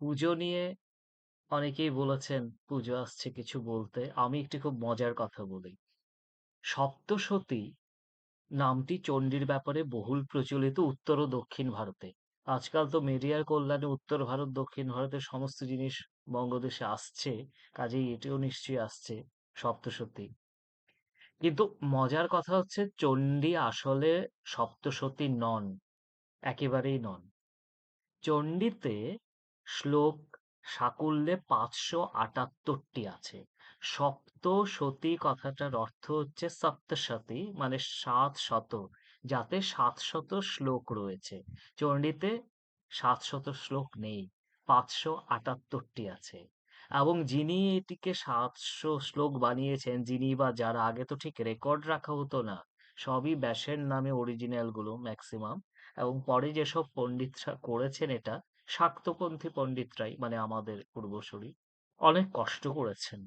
পুজো নিয়ে অনেকেই বলেছেন পুজো আসছে কিছু বলতে। আমি একটি খুব মজার কথা বলি। সপ্তসতী নামটি চণ্ডীর ব্যাপারে বহুল প্রচলিত উত্তর ও দক্ষিণ ভারতে। আজকাল তো মিডিয়ার কল্যাণে উত্তর ভারত, দক্ষিণ ভারতের সমস্ত জিনিস বঙ্গদেশে আসছে। কাজেই এটিও নিশ্চয়ই আসছে সপ্তসতী। কিন্তু মজার কথা হচ্ছে চণ্ডী আসলে সপ্তসতী নন। একেবারেই নন। চণ্ডীতে শ্লোক সাকুল্যে পাঁচশো আটাত্তরটি আছে। সপ্ত সতী কথাটার অর্থ হচ্ছে সপ্তশতী মানে সাত শত, যাতে সাতশত শ্লোক রয়েছে চণ্ডীতে সাতশত শ্লোক নেই, পাঁচশো আটাত্তরটি আছে এবং যিনি এটিকে সাতশো শ্লোক বানিয়েছেন, যিনি বা যারা আগে তো ঠিক রেকর্ড রাখা হতো না, সবই ব্যাসের নামে অরিজিনালগুলো ম্যাক্সিমাম এবং পরে যেসব পণ্ডিতরা করেছেন এটা শাক্তপন্থী পণ্ডিতরাই মানে আমাদের পূর্বসূরি অনেক কষ্ট করেছেন।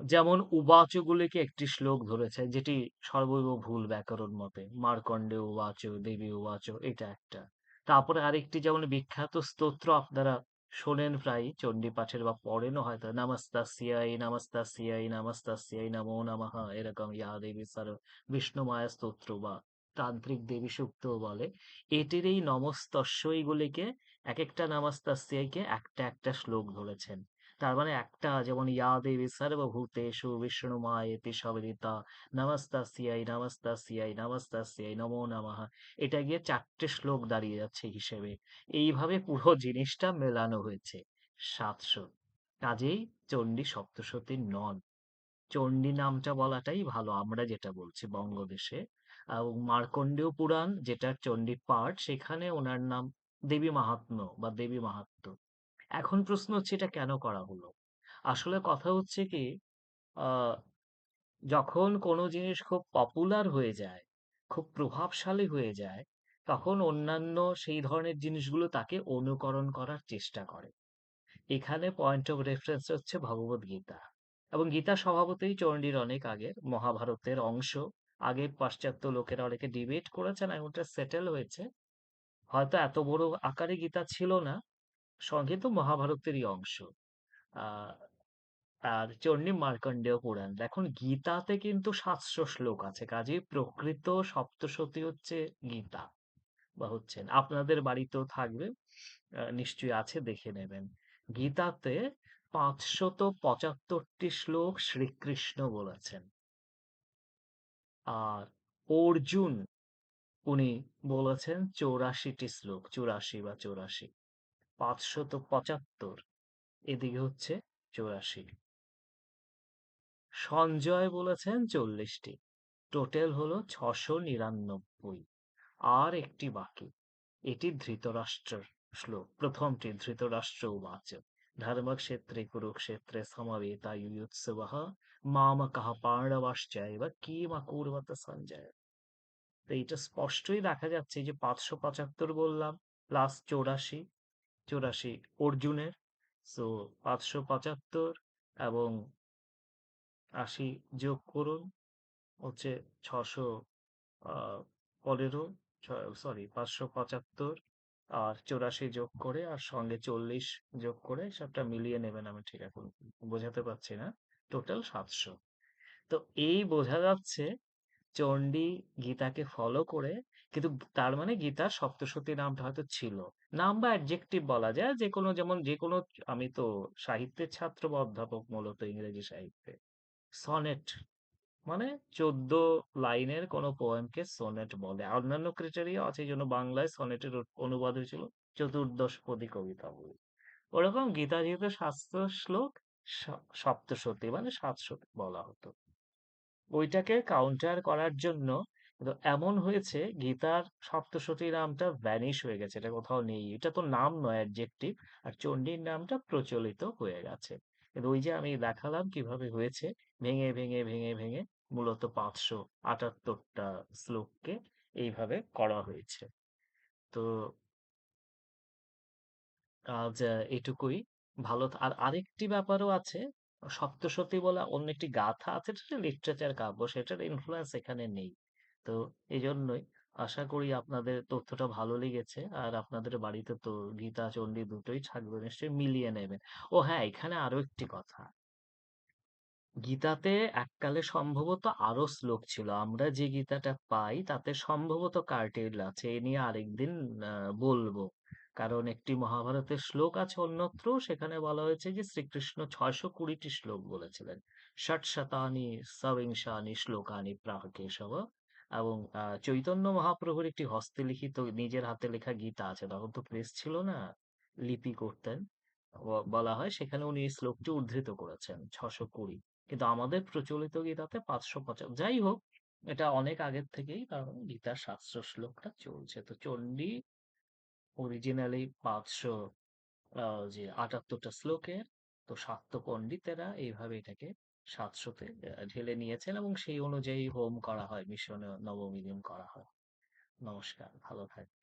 যেমন উবাচগুলিকে একটি শ্লোক ধরেছে, যেটি সর্বৈব ভুল ব্যাকরণ মতে, মার্কণ্ডে উবাচ, দেবী উবাচ, এটা একটা। তারপরে আরেকটি যেমন বিখ্যাত স্তোত্র আপনারা শোনেন প্রায় চণ্ডী পাঠের বা পড়েনও হয়তো নমস্তাস্যাই নমস্তাস্যাই নমস্তাস্যাই নমো নমঃ, এরকম ইয়া দেবী সার বিষ্ণু মায়া স্তোত্র বা তান্ত্রিক দেবী সুক্ত বলে। এটির এই নমস্তস্যইগুলিকে এক একটা নমস্তাস্যাইকে একটা একটা শ্লোক ধরেছেন। তার মানে একটা যেমন ইয়া দেবী সর্বভূতেষু বিষ্ণু মায়েতি সবিদিতা, নমস্তাস্যাই নমস্তাস্যাই নমস্তাস্যাই নমো নমঃ। এটা গিয়ে চারটে শ্লোক দাঁড়িয়ে যাচ্ছে হিসেবে। এইভাবে পুরো জিনিসটা মেলানো হয়েছে। সাতশো। কাজেই চণ্ডী সপ্তশতী নন। চণ্ডী নামটা বলাটাই ভালো, আমরা যেটা বলছি বঙ্গদেশে। এবং মার্কণ্ডেয় পুরাণ, যেটা চণ্ডী পাঠ, সেখানে ওনার নাম দেবী মাহাত্ম্য বা দেবী মাহাত্ম। এখন প্রশ্ন হচ্ছে, এটা কেন করা হলো? আসলে কথা হচ্ছে কি যখন কোনো জিনিস খুব পপুলার হয়ে যায়, খুব প্রভাবশালী হয়ে যায়, তখন অন্যান্য সেই ধরনের জিনিসগুলো তাকে অনুকরণ করার চেষ্টা করে। এখানে পয়েন্ট অফ রেফারেন্স হচ্ছে ভগবত গীতা। এবং গীতা স্বভাবতই চণ্ডীর অনেক আগের মহাভারতের অংশ। আগে পাশ্চাত্য লোকেরা অনেকে ডিবেট করেছেন এবং ওটা সেটেল হয়েছে। হয়তো এত বড় আকারে গীতা ছিল না, সঙ্গে তো মহাভারতেরই অংশ। আর চণ্ডী মার্কণ্ডেয় পুরাণ। দেখুন, গীতাতে কিন্তু সাতশো শ্লোক আছে, কাজেই প্রকৃত সপ্তশতী হচ্ছে গীতা, বা হচ্ছেন। আপনাদের বাড়িতেও থাকবে নিশ্চয়ই আছে, দেখে নেবেন। গীতাতে পাঁচশত পঁচাত্তরটি শ্লোক শ্রীকৃষ্ণ বলেছেন। আর অর্জুন, উনি বলেছেন চৌরাশিটি শ্লোক, চুরাশি বা চৌরাশি। পাঁচশত পঁচাত্তর, এদিকে হচ্ছে চৌরাশি। সঞ্জয় বলেছেন চল্লিশটি টোটাল হলো ছশো নিরানব্বই। আর একটি বাকি, এটি ধৃতরাষ্ট্রের শ্লোক, প্রথমটি ধৃতরাষ্ট্র উবাচ ধর্মক্ষেত্রে কুরুক্ষেত্রে সমবেতা ইউৎসব মামকः পাণ্ডবাশ্চৈব কিম অকুর্বত সঞ্জয় তো এটা স্পষ্টই দেখা যাচ্ছে যে পাঁচশো পঁচাত্তর বললাম প্লাস চৌরাশি চৌরাশি অর্জুনের সো পাঁচশো পঁচাত্তর এবং আশি যোগ করুন হচ্ছে ছশো পনেরো সরি পাঁচশো পঁচাত্তর আর চৌরাশি যোগ করে আর সঙ্গে চল্লিশ যোগ করে সবটা মিলিয়ে নেবেন আমি ঠিক এখন, বোঝাতে পারছি না। টোটাল সাতশো। তো এই বোঝা যাচ্ছে চণ্ডী গীতাকে ফলো করে, কিন্তু তার মানে গীতা সপ্তশতী নামটা হয়তো ছিল। নাম বা অ্যাডজেক্টিভ বলা যায়, যে কোনো যেমন যে কোনো, আমি তো সাহিত্যের ছাত্র বা অধ্যাপক মূলত ইংরেজি সাহিত্যে। সনেট মানে চোদ্দ লাইনের কোনো পোয়েমকে সনেট বলে। অন্যান্য ক্রিটেরিয়া আছে, এই জন্য বাংলায় সনেটের অনুবাদ হয়েছিল চতুর্দশপদী কবিতা বলে। ওরকম গীতা যেহেতু সাতশো শ্লোক সপ্তশতী মানে সাতশতী বলা হতো। ওইটাকে কাউন্টার করার জন্য এমন হয়েছে, গীতার সপ্তশতী নামটা ভ্যানিশ হয়ে গেছে, এটা কোথাও নেই। এটা তো নাম নয় অ্যাডজেক্টিভ আর চণ্ডীর নামটা প্রচলিত হয়ে গেছে। ওই যে আমি দেখালাম কীভাবে হয়েছে, ভেঙে ভেঙে ভেঙে ভেঙে মূলত পাঁচশো আটাত্তরটা শ্লোককে এইভাবে করা হয়েছে তো আজ এটুকুই ভালো আর আরেকটি ব্যাপারও আছে সপ্তশতী বলে অন্য একটি গাথা আছে লিটারেচার কাব্য সেটার ইনফ্লুয়েন্স এখানে নেই তো এই জন্যই আশা করি আপনাদের তথ্যটা ভালো লেগেছে। আর আপনাদের বাড়িতে তো গীতা, চণ্ডী দুটোই থাকবে নিশ্চয়ই মিলিয়ে নেবেন। ও হ্যাঁ, এখানে আরও একটি কথা। গীতাতে এককালে সম্ভবত আরও শ্লোক ছিল। আমরা যে গীতাটা পাই, তাতে সম্ভবত কার্টেল আছে। এ নিয়ে আরেকদিন বলব। কারণ একটি মহাভারতের শ্লোক আছে অন্যত্র। সেখানে বলা হয়েছে যে শ্রীকৃষ্ণ ৬২০ কুড়িটি শ্লোক বলেছিলেন। ষটশতানি সবিংশানি শ্লোকানি প্রাহ কেশব। এবং, আ, চৈতন্য মহাপ্রভুর একটি হস্তলিখিত নিজের হাতে লেখা গীতা আছে। তখন তো প্রেস ছিল না। লিপি করতেন। ব, বলা হয় সেখানে উনি এই শ্লোকটি উদ্ধৃত করেছেন ৬২০ কিন্তু আমাদের প্রচলিত গীতাতে ৫৫০ যাই হোক, এটা অনেক আগের থেকেই কারণ গীতার শাস্ত্র শ্লোকটা চলছে। তো চণ্ডী অরিজিনালি ৫০০ আ যে ৭৮ টা শ্লোকের। তো শাক্ত পন্ডিতেরা এইভাবে এটাকে সাতশোতে ঢেলে নিয়েছেন এবং সেই অনুযায়ী হোম করা হয়, মিশনে নবমী দিন করা হয়। নমস্কার, ভালো থাকবেন।